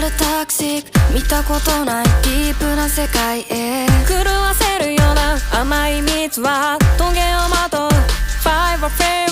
るタクシック見たことないディープな世界へ。狂わせるような甘い蜜はトゲをまとう。ファイバー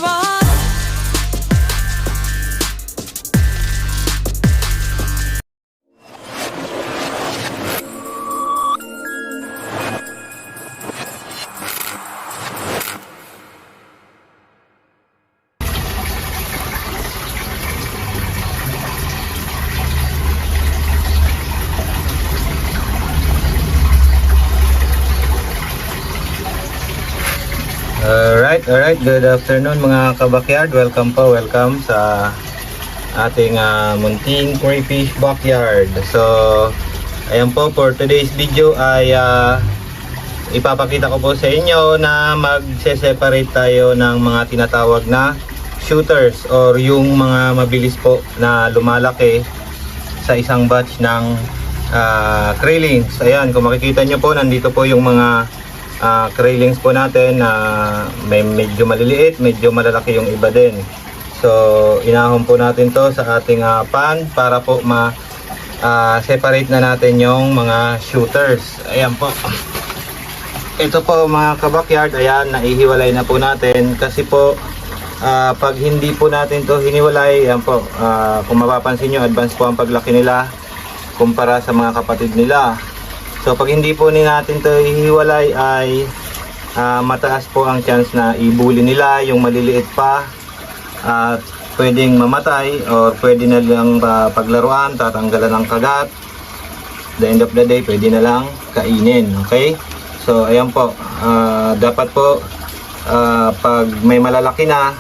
alright. Good afternoon mga kabakyard. Welcome po, welcome sa ating ah, munting crayfish backyard. So, ayan po for today's video ay ah, ipapakita ko po sa inyo na magse-separate tayo ng mga tinatawag na shooters or yung mga mabilis po na lumalaki sa isang batch ng ah, krillings. Ayan, kung makikita nyo po, nandito po yung mga ah, krillings po natin na may medyo maliliit, medyo malalaki yung iba din. So, inahon po natin to sa ating ah, pan para po ma ah, separate na natin yung mga shooters. Ayan po. Ito po mga kabakyard, ayan, naihiwalay na po natin kasi po ah, pag hindi po natin to hiniwalay, ayan po, ah, kung mapapansin nyo, advance po ang paglaki nila kumpara sa mga kapatid nila. So pag hindi po ni natin to hihiwalay ay ah, mataas po ang chance na ibuli nila yung maliliit pa at pwedeng mamatay or pwede na lang ah, paglaruan, tatanggalan ng kagat. The end of the day, pwede na lang kainin. Okay? So ayan po, ah, dapat po ah, pag may malalaki na,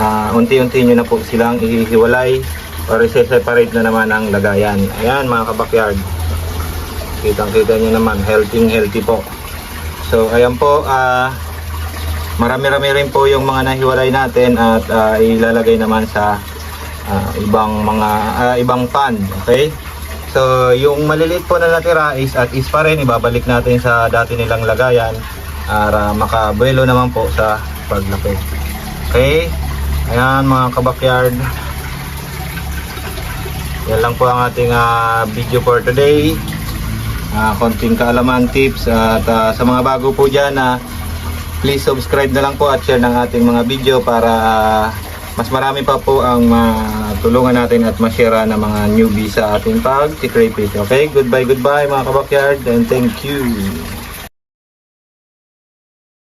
ah, unti-unti nyo na po silang ihihiwalay or i-separate na naman ang lagayan. Ayan mga kabakyard. Kitang kita nyo naman, healthy healthy po. So ayan po, ah, marami-rami rin po yung mga nahiwalay natin at ah, ilalagay naman sa ah, ibang mga ah, ibang pan. Okay? So yung maliliit po na natira is at is pa rin, ibabalik natin sa dati nilang lagayan para makabuelo naman po sa paglaki. Okay? Ayan mga kabakyard. Yan lang po ang ating ah, video for today. Ah, konting kaalaman tips at ah, sa mga bago po dyan na please subscribe na lang po at share ng ating mga video para ah, mas marami pa po ang matulungan natin at ma-share ng mga newbie sa ating pag-crayfish. Okay, goodbye, goodbye mga kabakyard and thank you.